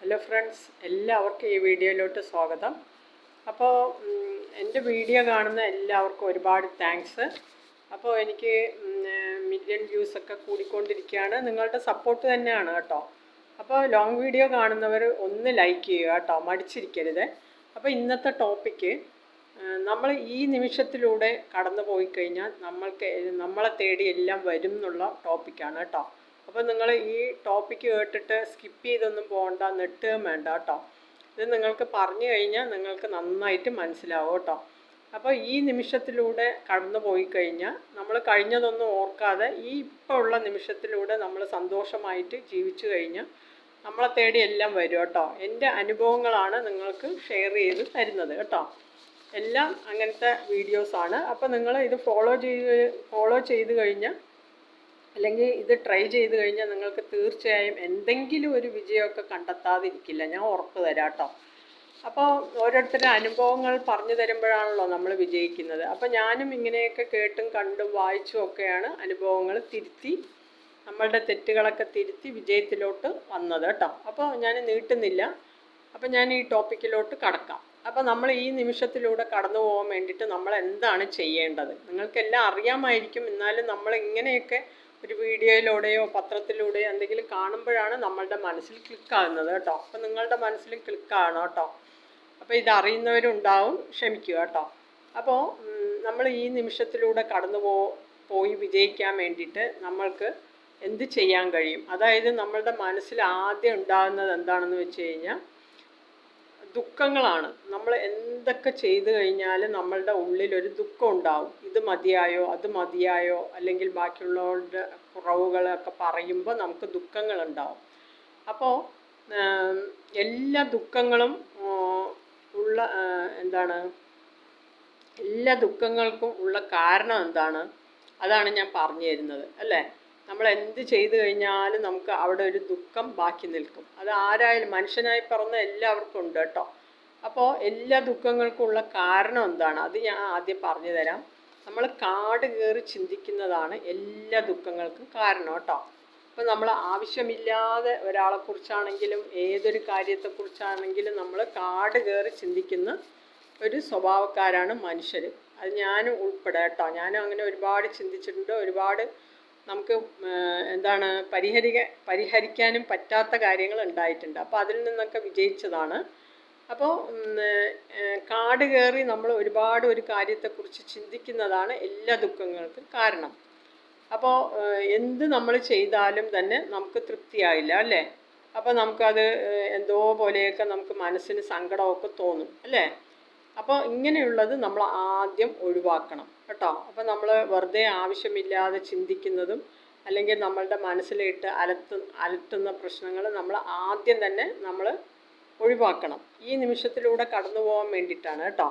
Hello friends എല്ലാവർക്കും ഈ വീഡിയോയിലോട്ട് സ്വാഗതം. അപ്പോൾ എന്റെ വീഡിയോ കാണുന്ന എല്ലാവർക്കും ഒരുപാട് താങ്ക്സ് അപ്പോൾ എനിക്ക് മില്യൺ വ്യൂസൊക്കെ കൂടിക്കൊണ്ടിരിക്കുകയാണ്. നിങ്ങളുടെ സപ്പോർട്ട് തന്നെയാണ് കേട്ടോ. അപ്പോൾ ലോങ് വീഡിയോ കാണുന്നവർ ഒന്ന് ലൈക്ക് ചെയ്യുക കേട്ടോ. മടിച്ചിരിക്കരുത്. അപ്പോൾ ഇന്നത്തെ ടോപ്പിക്ക് നമ്മൾ ഈ നിമിഷത്തിലൂടെ കടന്നു പോയി കഴിഞ്ഞാൽ നമ്മൾക്ക് നമ്മളെ തേടി എല്ലാം വരും എന്നുള്ള ടോപ്പിക്കാണ് കേട്ടോ. അപ്പോൾ നിങ്ങൾ ഈ ടോപ്പിക്ക് കേട്ടിട്ട് സ്കിപ്പ് ചെയ്തൊന്നും പോകണ്ട നെട്ടുകയും വേണ്ട കേട്ടോ ഇത് നിങ്ങൾക്ക് പറഞ്ഞു കഴിഞ്ഞാൽ നിങ്ങൾക്ക് നന്നായിട്ട് മനസ്സിലാവും കേട്ടോ അപ്പോൾ ഈ നിമിഷത്തിലൂടെ കടന്നു പോയി കഴിഞ്ഞാൽ നമ്മൾ കഴിഞ്ഞതൊന്നും ഓർക്കാതെ ഈ ഇപ്പോൾ ഉള്ള നിമിഷത്തിലൂടെ നമ്മൾ സന്തോഷമായിട്ട് ജീവിച്ചു കഴിഞ്ഞാൽ നമ്മളെ തേടി എല്ലാം വരും കേട്ടോ എന്റെ അനുഭവങ്ങളാണ് നിങ്ങൾക്ക് ഷെയർ ചെയ്ത് തരുന്നത് കേട്ടോ എല്ലാം അങ്ങനത്തെ വീഡിയോസാണ് അപ്പോൾ നിങ്ങൾ ഇത് ഫോളോ ചെയ്ത് ഫോളോ ചെയ്ത് കഴിഞ്ഞാൽ അല്ലെങ്കിൽ ഇത് ട്രൈ ചെയ്ത് കഴിഞ്ഞാൽ നിങ്ങൾക്ക് തീർച്ചയായും എന്തെങ്കിലും ഒരു വിജയമൊക്കെ കണ്ടെത്താതിരിക്കില്ല. ഞാൻ ഉറപ്പ് തരാം കേട്ടോ അപ്പോൾ ഓരോരുത്തരുടെ അനുഭവങ്ങൾ പറഞ്ഞു തരുമ്പോഴാണല്ലോ നമ്മൾ വിജയിക്കുന്നത്. അപ്പോൾ ഞാനും ഇങ്ങനെയൊക്കെ കേട്ടും കണ്ടും വായിച്ചും ഒക്കെയാണ് അനുഭവങ്ങൾ തിരുത്തി നമ്മളുടെ തെറ്റുകളൊക്കെ തിരുത്തി വിജയത്തിലോട്ട് വന്നത് കേട്ടോ അപ്പോൾ ഞാൻ നീട്ടുന്നില്ല. അപ്പോൾ ഞാൻ ഈ ടോപ്പിക്കിലോട്ട് കടക്കാം. അപ്പോൾ നമ്മൾ ഈ നിമിഷത്തിലൂടെ കടന്നു പോകാൻ വേണ്ടിയിട്ട് നമ്മൾ എന്താണ് ചെയ്യേണ്ടത്? നിങ്ങൾക്കെല്ലാം അറിയാമായിരിക്കും. എന്നാലും നമ്മൾ ഇങ്ങനെയൊക്കെ ഒരു വീഡിയോയിലൂടെയോ പത്രത്തിലൂടെയോ എന്തെങ്കിലും കാണുമ്പോഴാണ് നമ്മളുടെ മനസ്സിൽ ക്ലിക്കാകുന്നത് കേട്ടോ. അപ്പം നിങ്ങളുടെ മനസ്സിൽ ക്ലിക്കാകണം കേട്ടോ. അപ്പോൾ ഇതറിയുന്നവരുണ്ടാവും ക്ഷമിക്കുക കേട്ടോ. അപ്പോൾ നമ്മൾ ഈ നിമിഷത്തിലൂടെ കടന്നു പോ പോയി വിജയിക്കാൻ വേണ്ടിയിട്ട് നമ്മൾക്ക് എന്ത് ചെയ്യാൻ കഴിയും? അതായത് നമ്മളുടെ മനസ്സിൽ ആദ്യം ഉണ്ടാകുന്നത് എന്താണെന്ന് വെച്ച് കഴിഞ്ഞാൽ ദുഃഖങ്ങളാണ്. നമ്മൾ എന്തൊക്കെ ചെയ്തു കഴിഞ്ഞാൽ നമ്മളുടെ ഉള്ളിൽ ഒരു ദുഃഖം ഉണ്ടാവും. ഇത് മതിയായോ അത് മതിയായോ അല്ലെങ്കിൽ ബാക്കിയുള്ളവരുടെ കുറവുകളൊക്കെ പറയുമ്പോൾ നമുക്ക് ദുഃഖങ്ങളുണ്ടാവും അപ്പോൾ എല്ലാ ദുഃഖങ്ങളും ഉള്ള എന്താണ് എല്ലാ ദുഃഖങ്ങൾക്കും ഉള്ള കാരണം എന്താണ്? അതാണ് ഞാൻ പറഞ്ഞു തരുന്നത് അല്ലേ? നമ്മൾ എന്ത് ചെയ്തു കഴിഞ്ഞാലും നമുക്ക് അവിടെ ഒരു ദുഃഖം ബാക്കി നിൽക്കും. അത് ആരായാലും മനുഷ്യനായി പറഞ്ഞ എല്ലാവർക്കും ഉണ്ട് കേട്ടോ. അപ്പോൾ എല്ലാ ദുഃഖങ്ങൾക്കും ഉള്ള കാരണം എന്താണ്? അത് ഞാൻ ആദ്യം പറഞ്ഞു തരാം. നമ്മൾ കാട് കയറി ചിന്തിക്കുന്നതാണ് എല്ലാ ദുഃഖങ്ങൾക്കും കാരണം കേട്ടോ. ഇപ്പം നമ്മൾ ആവശ്യമില്ലാതെ ഒരാളെക്കുറിച്ചാണെങ്കിലും ഏതൊരു കാര്യത്തെക്കുറിച്ചാണെങ്കിലും നമ്മൾ കാട് കയറി ചിന്തിക്കുന്ന ഒരു സ്വഭാവക്കാരാണ് മനുഷ്യർ അത് ഞാനും ഉൾപ്പെടെ കേട്ടോ. ഞാനും അങ്ങനെ ഒരുപാട് ചിന്തിച്ചിട്ടുണ്ട്. ഒരുപാട് നമുക്ക് എന്താണ് പരിഹരിക്ക പരിഹരിക്കാനും പറ്റാത്ത കാര്യങ്ങൾ ഉണ്ടായിട്ടുണ്ട്. അപ്പോൾ അതിൽ നിന്നൊക്കെ വിജയിച്ചതാണ്. അപ്പോൾ കാട് കയറി നമ്മൾ ഒരുപാട് ഒരു കാര്യത്തെക്കുറിച്ച് ചിന്തിക്കുന്നതാണ് എല്ലാ ദുഃഖങ്ങൾക്കും കാരണം. അപ്പോൾ എന്ത് നമ്മൾ ചെയ്താലും തന്നെ നമുക്ക് തൃപ്തിയായില്ല അല്ലേ? അപ്പോൾ നമുക്കത് എന്തോ പോലെയൊക്കെ നമുക്ക് മനസ്സിന് സങ്കടമൊക്കെ തോന്നും അല്ലേ? അപ്പോൾ ഇങ്ങനെയുള്ളത് നമ്മൾ ആദ്യം ഒഴിവാക്കണം കേട്ടോ. അപ്പോൾ നമ്മൾ വെറുതെ ആവശ്യമില്ലാതെ ചിന്തിക്കുന്നതും അല്ലെങ്കിൽ നമ്മളുടെ മനസ്സിലിട്ട് അലത്ത് അലട്ടുന്ന പ്രശ്നങ്ങൾ നമ്മൾ ആദ്യം തന്നെ നമ്മൾ ഒഴിവാക്കണം. ഈ നിമിഷത്തിലൂടെ കടന്നു പോകാൻ വേണ്ടിയിട്ടാണ് കേട്ടോ.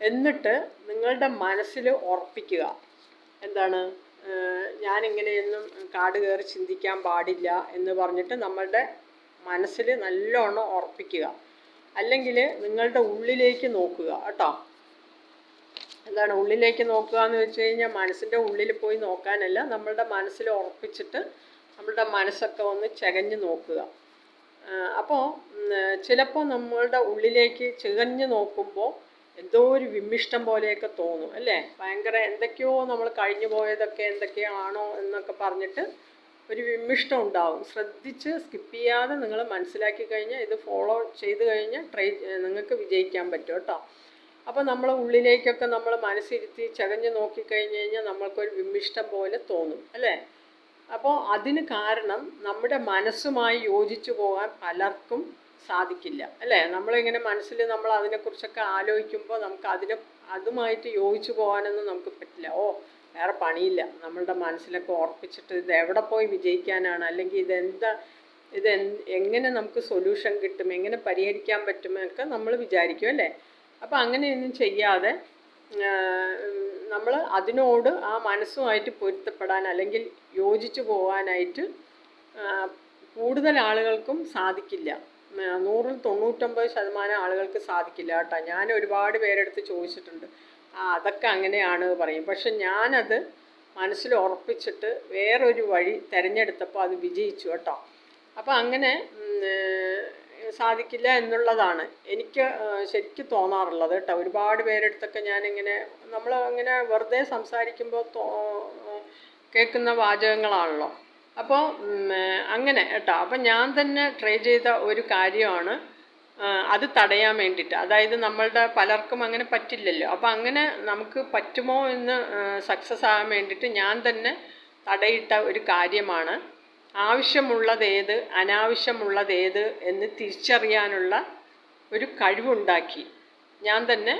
എന്നിട്ട് നിങ്ങളുടെ മനസ്സിൽ ഉറപ്പിക്കുക. എന്താണ്? ഞാനിങ്ങനെയൊന്നും കാട് കയറി ചിന്തിക്കാൻ പാടില്ല എന്ന് പറഞ്ഞിട്ട് നമ്മളുടെ മനസ്സിൽ നല്ലോണം ഉറപ്പിക്കുക. അല്ലെങ്കിൽ നിങ്ങളുടെ ഉള്ളിലേക്ക് നോക്കുക കേട്ടോ. എന്താണ് ഉള്ളിലേക്ക് നോക്കുക എന്ന് വെച്ച് കഴിഞ്ഞാൽ മനസ്സിന്റെ ഉള്ളിൽ പോയി നോക്കാനല്ല നമ്മളുടെ മനസ്സിൽ ഉറപ്പിച്ചിട്ട് നമ്മളുടെ മനസ്സൊക്കെ ഒന്ന് ചകഞ്ഞ് നോക്കുക. അപ്പോൾ ചിലപ്പോൾ നമ്മളുടെ ഉള്ളിലേക്ക് ചികഞ്ഞ് നോക്കുമ്പോൾ എന്തോ ഒരു വിമ്മിഷ്ടം പോലെയൊക്കെ തോന്നും അല്ലേ? ഭയങ്കര എന്തൊക്കെയോ നമ്മൾ കഴിഞ്ഞു പോയതൊക്കെ എന്തൊക്കെയാണോ എന്നൊക്കെ പറഞ്ഞിട്ട് ഒരു വിമിഷ്ടം ഉണ്ടാവും ശ്രദ്ധിച്ച് സ്കിപ്പ് ചെയ്യാതെ നിങ്ങൾ മനസ്സിലാക്കി കഴിഞ്ഞാൽ ഇത് ഫോളോ ചെയ്ത് കഴിഞ്ഞാൽ ട്രൈ നിങ്ങൾക്ക് വിജയിക്കാൻ പറ്റും കേട്ടോ. അപ്പോൾ നമ്മൾ ഉള്ളിലേക്കൊക്കെ നമ്മൾ മനസ്സിരുത്തി ചകഞ്ഞ് നോക്കിക്കഴിഞ്ഞ് കഴിഞ്ഞാൽ നമ്മൾക്കൊരു വിമിഷ്ടം പോലെ തോന്നും അല്ലേ? അപ്പോൾ അതിന് കാരണം നമ്മുടെ മനസ്സുമായി യോജിച്ചു പോകാൻ പലർക്കും സാധിക്കില്ല അല്ലേ? നമ്മളിങ്ങനെ മനസ്സിൽ നമ്മൾ അതിനെക്കുറിച്ചൊക്കെ ആലോചിക്കുമ്പോൾ നമുക്ക് അതിനെ അതുമായിട്ട് യോജിച്ചു പോകാനൊന്നും നമുക്ക് പറ്റില്ല. ഓ വേറെ പണിയില്ല. നമ്മളുടെ മനസ്സിലൊക്കെ ഓർപ്പിച്ചിട്ട് ഇത് എവിടെ പോയി വിജയിക്കാനാണ്? അല്ലെങ്കിൽ ഇതെന്താ ഇത് എങ്ങനെ നമുക്ക് സൊല്യൂഷൻ കിട്ടും? എങ്ങനെ പരിഹരിക്കാൻ പറ്റുമെന്നൊക്കെ നമ്മൾ വിചാരിക്കും അല്ലേ? അപ്പോൾ അങ്ങനെയൊന്നും ചെയ്യാതെ നമ്മൾ അതിനോട് ആ മനസ്സുമായിട്ട് പൊരുത്തപ്പെടാൻ അല്ലെങ്കിൽ യോജിച്ചു പോകാനായിട്ട് കൂടുതൽ ആളുകൾക്കും സാധിക്കില്ല. നൂറിൽ തൊണ്ണൂറ്റൊമ്പത് ശതമാനം ആളുകൾക്ക് സാധിക്കില്ല കേട്ടോ. ഞാൻ ഒരുപാട് പേരെടുത്ത് ചോദിച്ചിട്ടുണ്ട്. ആ അതൊക്കെ അങ്ങനെയാണ് പറയും. പക്ഷെ ഞാനത് മനസ്സിൽ ഉറപ്പിച്ചിട്ട് വേറൊരു വഴി തിരഞ്ഞെടുത്തപ്പോൾ അത് വിജയിച്ചു കേട്ടോ. അപ്പോൾ അങ്ങനെ സാധിക്കില്ല എന്നുള്ളതാണ് എനിക്ക് ശരിക്കും തോന്നാറുള്ളത് കേട്ടോ. ഒരുപാട് പേരെടുത്തൊക്കെ ഞാനിങ്ങനെ നമ്മൾ അങ്ങനെ വെറുതെ സംസാരിക്കുമ്പോൾ കേൾക്കുന്ന വാചകങ്ങളാണല്ലോ. അപ്പോൾ അങ്ങനെ കേട്ടോ. അപ്പം ഞാൻ തന്നെ ട്രൈ ചെയ്ത ഒരു കാര്യമാണ് അത് തടയാൻ വേണ്ടിയിട്ട്. അതായത് നമ്മളുടെ പലർക്കും അങ്ങനെ പറ്റില്ലല്ലോ. അപ്പോൾ അങ്ങനെ നമുക്ക് പറ്റുമോ എന്ന് സക്സസ് ആകാൻ വേണ്ടിയിട്ട് ഞാൻ തന്നെ തടയിട്ട ഒരു കാര്യമാണ്. ആവശ്യമുള്ളത് ഏത് അനാവശ്യമുള്ളത് ഏത് എന്ന് തിരിച്ചറിയാനുള്ള ഒരു കഴിവുണ്ടാക്കി. ഞാൻ തന്നെ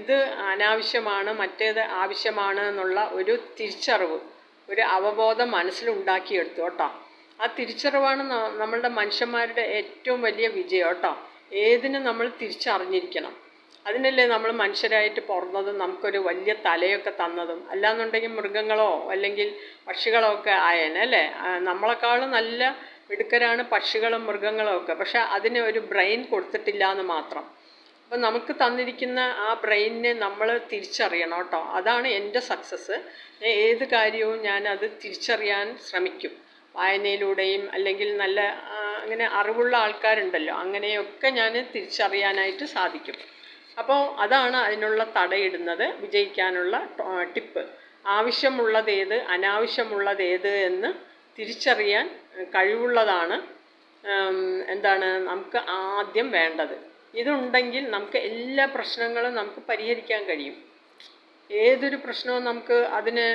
ഇത് അനാവശ്യമാണ് മറ്റേത് ആവശ്യമാണ് എന്നുള്ള ഒരു തിരിച്ചറിവ് ഒരു അവബോധം മനസ്സിലുണ്ടാക്കിയെടുത്തു കേട്ടോ. ആ തിരിച്ചറിവാണ് നമ്മളുടെ മനുഷ്യന്മാരുടെ ഏറ്റവും വലിയ വിജയം കേട്ടോ. ഏതിനും നമ്മൾ തിരിച്ചറിഞ്ഞിരിക്കണം. അതിനല്ലേ നമ്മൾ മനുഷ്യരായിട്ട് പിറന്നതും നമുക്കൊരു വലിയ തലയൊക്കെ തന്നതും. അല്ലാന്നുണ്ടെങ്കിൽ മൃഗങ്ങളോ അല്ലെങ്കിൽ പക്ഷികളോ ഒക്കെ ആയേനെ അല്ലേ? നമ്മളെക്കാളും നല്ല മിടുക്കരാണ് പക്ഷികളും മൃഗങ്ങളും ഒക്കെ. പക്ഷെ അതിന് ഒരു ബ്രെയിൻ കൊടുത്തിട്ടില്ല എന്ന് മാത്രം. അപ്പം നമുക്ക് തന്നിരിക്കുന്ന ആ ബ്രെയിനിനെ നമ്മൾ തിരിച്ചറിയണം കേട്ടോ. അതാണ് എന്റെ സക്സസ് ഏത് കാര്യവും ഞാൻ അത് തിരിച്ചറിയാൻ ശ്രമിക്കും. വായനയിലൂടെയും അല്ലെങ്കിൽ നല്ല അങ്ങനെ അറിവുള്ള ആൾക്കാരുണ്ടല്ലോ. അങ്ങനെയൊക്കെ ഞാൻ തിരിച്ചറിയാനായിട്ട് സാധിക്കും. അപ്പോൾ അതാണ് അതിനുള്ള തടയിടുന്നത് വിജയിക്കാനുള്ള ടിപ്പ്. ആവശ്യമുള്ളതേത് അനാവശ്യമുള്ളതേത് അനാവശ്യമുള്ളത് എന്ന് തിരിച്ചറിയാൻ കഴിവുള്ളതാണ് എന്താണ് നമുക്ക് ആദ്യം വേണ്ടത്. ഇതുണ്ടെങ്കിൽ നമുക്ക് എല്ലാ പ്രശ്നങ്ങളും നമുക്ക് പരിഹരിക്കാൻ കഴിയും. ഏതൊരു പ്രശ്നവും നമുക്ക് അതിന്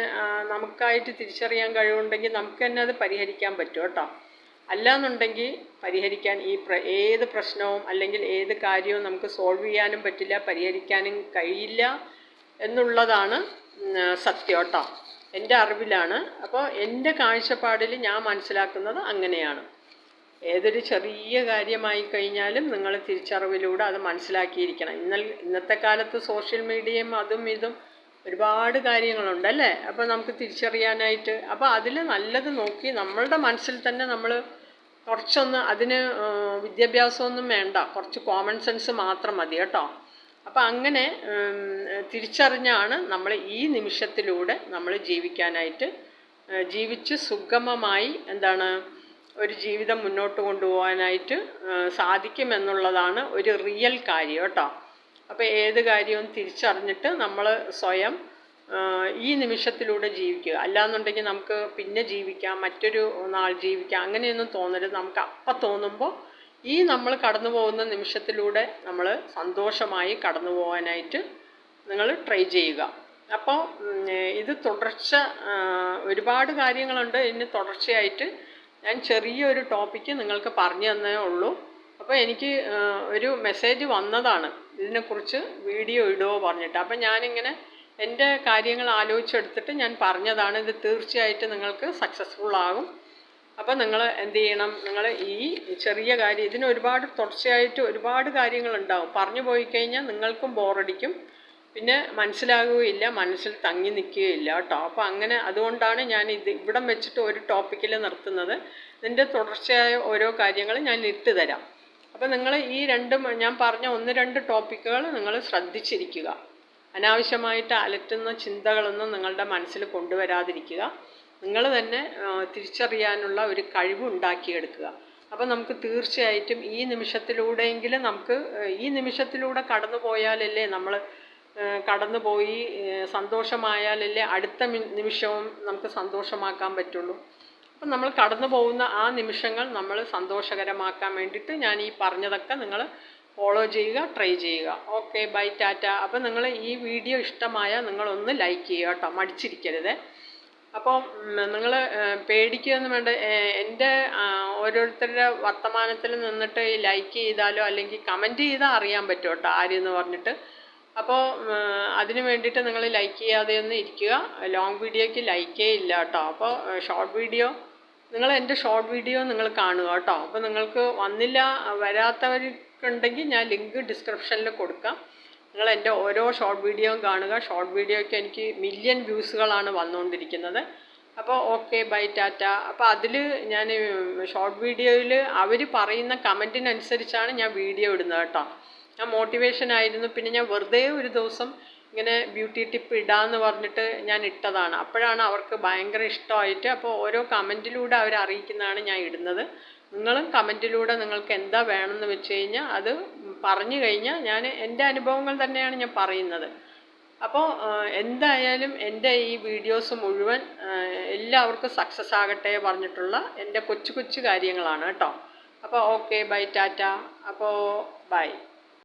നമുക്കായിട്ട് തിരിച്ചറിയാൻ കഴിവുണ്ടെങ്കിൽ നമുക്ക് തന്നെ അത് പരിഹരിക്കാൻ പറ്റും കേട്ടോ. അല്ലാന്നുണ്ടെങ്കിൽ പരിഹരിക്കാൻ ഈ പ്ര ഏത് പ്രശ്നവും അല്ലെങ്കിൽ ഏത് കാര്യവും നമുക്ക് സോൾവ് ചെയ്യാനും പറ്റില്ല പരിഹരിക്കാനും കഴിയില്ല എന്നുള്ളതാണ് സത്യം കേട്ടോ. എന്റെ അറിവിലാണ്. അപ്പോൾ എന്റെ കാഴ്ചപ്പാടിൽ ഞാൻ മനസ്സിലാക്കുന്നത് അങ്ങനെയാണ്. ഏതൊരു ചെറിയ കാര്യമായി കഴിഞ്ഞാലും നിങ്ങൾ തിരിച്ചറിവിലൂടെ അത് മനസ്സിലാക്കിയിരിക്കണം. ഇന്നൽ ഇന്നത്തെ കാലത്ത് സോഷ്യൽ മീഡിയയും അതും ഇതും ഒരുപാട് കാര്യങ്ങളുണ്ട് അല്ലേ? അപ്പോൾ നമുക്ക് തിരിച്ചറിയാനായിട്ട്. അപ്പോൾ അതിൽ നല്ലത് നോക്കി നമ്മളുടെ മനസ്സിൽ തന്നെ നമ്മൾ കുറച്ചൊന്ന് അതിന് വിദ്യാഭ്യാസമൊന്നും വേണ്ട. കുറച്ച് കോമൺ സെൻസ് മാത്രം മതി കേട്ടോ. അപ്പോൾ അങ്ങനെ തിരിച്ചറിഞ്ഞാണ് നമ്മൾ ഈ നിമിഷത്തിലൂടെ നമ്മൾ ജീവിക്കാനായിട്ട് ജീവിച്ച് സുഗമമായി എന്താണ് ഒരു ജീവിതം മുന്നോട്ട് കൊണ്ടുപോകാനായിട്ട് സാധിക്കുമെന്നുള്ളതാണ് ഒരു റിയൽ കാര്യം കേട്ടോ. അപ്പോൾ ഏത് കാര്യവും തിരിച്ചറിഞ്ഞിട്ട് നമ്മൾ സ്വയം ഈ നിമിഷത്തിലൂടെ ജീവിക്കുക. അല്ലാന്നുണ്ടെങ്കിൽ നമുക്ക് പിന്നെ ജീവിക്കാം മറ്റൊരു നാൾ ജീവിക്കാം അങ്ങനെയൊന്നും തോന്നരുത്. നമുക്ക് അപ്പം തോന്നുമ്പോൾ ഈ നമ്മൾ കടന്നു പോകുന്ന നിമിഷത്തിലൂടെ നമ്മൾ സന്തോഷമായി കടന്നു പോകാനായിട്ട് നിങ്ങൾ ട്രൈ ചെയ്യുക. അപ്പോൾ ഇത് തുടർച്ച ഒരുപാട് കാര്യങ്ങളുണ്ട്. ഇതിന് തുടർച്ചയായിട്ട് ഞാൻ ചെറിയൊരു ടോപ്പിക്ക് നിങ്ങൾക്ക് പറഞ്ഞു തന്നേ ഉള്ളൂ. അപ്പോൾ എനിക്ക് ഒരു മെസ്സേജ് വന്നതാണ്. ഇതിനെക്കുറിച്ച് വീഡിയോ ഇടുമോ പറഞ്ഞിട്ട്. അപ്പം ഞാനിങ്ങനെ എന്റെ കാര്യങ്ങൾ ആലോചിച്ചെടുത്തിട്ട് ഞാൻ പറഞ്ഞതാണ് ഇത് തീർച്ചയായിട്ടും നിങ്ങൾക്ക് സക്സസ്ഫുൾ ആകും. അപ്പോൾ നിങ്ങൾ എന്ത് ചെയ്യണം? നിങ്ങൾ ഈ ചെറിയ കാര്യം ഇതിന് ഒരുപാട് തുടർച്ചയായിട്ട് ഒരുപാട് കാര്യങ്ങളുണ്ടാവും. പറഞ്ഞു പോയി കഴിഞ്ഞാൽ നിങ്ങൾക്കും ബോറടിക്കും പിന്നെ മനസ്സിലാകുകയില്ല മനസ്സിൽ തങ്ങി നിൽക്കുകയില്ല കേട്ടോ. അപ്പോൾ അങ്ങനെ അതുകൊണ്ടാണ് ഞാൻ ഇത് ഇവിടം വെച്ചിട്ട് ഒരു ടോപ്പിക്കിൽ നിർത്തുന്നത്. ഇതിന്റെ തുടർച്ചയായ ഓരോ കാര്യങ്ങൾ ഞാൻ ഇട്ട് തരാം. അപ്പോൾ നിങ്ങൾ ഈ രണ്ട് ഞാൻ പറഞ്ഞ ഒന്ന് രണ്ട് ടോപ്പിക്കുകൾ നിങ്ങൾ ശ്രദ്ധിച്ചിരിക്കുക. അനാവശ്യമായിട്ട് അലറ്റുന്ന ചിന്തകളൊന്നും നിങ്ങളുടെ മനസ്സിൽ കൊണ്ടുവരാതിരിക്കുക. നിങ്ങൾ തന്നെ തിരിച്ചറിയാനുള്ള ഒരു കഴിവ് ഉണ്ടാക്കിയെടുക്കുക. അപ്പോൾ നമുക്ക് തീർച്ചയായിട്ടും ഈ നിമിഷത്തിലൂടെയെങ്കിലും നമുക്ക് ഈ നിമിഷത്തിലൂടെ കടന്നു പോയാലല്ലേ നമ്മൾ കടന്നുപോയി സന്തോഷമായാലല്ലേ അടുത്ത നിമിഷവും നമുക്ക് സന്തോഷമാക്കാൻ പറ്റുള്ളൂ. അപ്പം നമ്മൾ കടന്നു പോകുന്ന ആ നിമിഷങ്ങൾ നമ്മൾ സന്തോഷകരമാക്കാൻ വേണ്ടിയിട്ട് ഞാൻ ഈ പറഞ്ഞതൊക്കെ നിങ്ങൾ ഫോളോ ചെയ്യുക ട്രൈ ചെയ്യുക. ഓക്കെ ബൈ ടാറ്റ അപ്പം നിങ്ങൾ ഈ വീഡിയോ ഇഷ്ടമായാൽ നിങ്ങളൊന്ന് ലൈക്ക് ചെയ്യുക കേട്ടോ. മടിച്ചിരിക്കരുത്. അപ്പോൾ നിങ്ങൾ പേടിക്കുകയൊന്നും വേണ്ട. എന്റെ ഓരോരുത്തരുടെ വർത്തമാനത്തിൽ നിന്നിട്ട് ഈ ലൈക്ക് ചെയ്താലോ അല്ലെങ്കിൽ കമന്റ് ചെയ്താൽ അറിയാൻ പറ്റും കേട്ടോ ആരെന്ന് പറഞ്ഞിട്ട്. അപ്പോൾ അതിന് വേണ്ടിയിട്ട് നിങ്ങൾ ലൈക്ക് ചെയ്യാതെ ഒന്നും ഇരിക്കുക ലോങ് വീഡിയോയ്ക്ക് ലൈക്കേ ഇല്ല കേട്ടോ. അപ്പോൾ ഷോർട്ട് വീഡിയോ നിങ്ങൾ എന്റെ ഷോർട്ട് വീഡിയോ നിങ്ങൾ കാണുക കേട്ടോ. അപ്പോൾ നിങ്ങൾക്ക് വന്നില്ല വരാത്തവർക്കുണ്ടെങ്കിൽ ഞാൻ ലിങ്ക് ഡിസ്ക്രിപ്ഷനിൽ കൊടുക്കാം. നിങ്ങൾ എന്റെ ഓരോ ഷോർട്ട് വീഡിയോയും കാണുക. ഷോർട്ട് വീഡിയോയ്ക്ക് എനിക്ക് മില്യൺ വ്യൂസുകളാണ് വന്നുകൊണ്ടിരിക്കുന്നത്. അപ്പോൾ ഓക്കെ ബൈ ടാറ്റ. അപ്പോൾ അതിൽ ഞാൻ ഷോർട്ട് വീഡിയോയിൽ അവർ പറയുന്ന കമന്റിനനുസരിച്ചാണ് ഞാൻ വീഡിയോ ഇടുന്നത് കേട്ടോ. ഞാൻ മോട്ടിവേഷൻ ആയിരുന്നു. പിന്നെ ഞാൻ വെറുതെ ഒരു ദിവസം ഇങ്ങനെ ബ്യൂട്ടി ടിപ്പ് ഇടാന്ന് പറഞ്ഞിട്ട് ഞാൻ ഇട്ടതാണ്. അപ്പോഴാണ് അവർക്ക് ഭയങ്കര ഇഷ്ടമായിട്ട് അപ്പോൾ ഓരോ കമന്റിലൂടെ അവർ അറിയിക്കുന്നതാണ് ഞാൻ ഇടുന്നത്. നിങ്ങളും കമന്റിലൂടെ നിങ്ങൾക്ക് എന്താ വേണമെന്ന് വെച്ച് കഴിഞ്ഞാൽ അത് പറഞ്ഞു കഴിഞ്ഞാൽ ഞാൻ എന്റെ അനുഭവങ്ങൾ തന്നെയാണ് ഞാൻ പറയുന്നത്. അപ്പോൾ എന്തായാലും എന്റെ ഈ വീഡിയോസ് മുഴുവൻ എല്ലാവർക്കും സക്സസ് ആകട്ടെ പറഞ്ഞിട്ടുള്ള എന്റെ കൊച്ചു കൊച്ചു കാര്യങ്ങളാണ് കേട്ടോ. അപ്പോൾ ഓക്കെ ബൈ ടാറ്റ. അപ്പോൾ ബൈ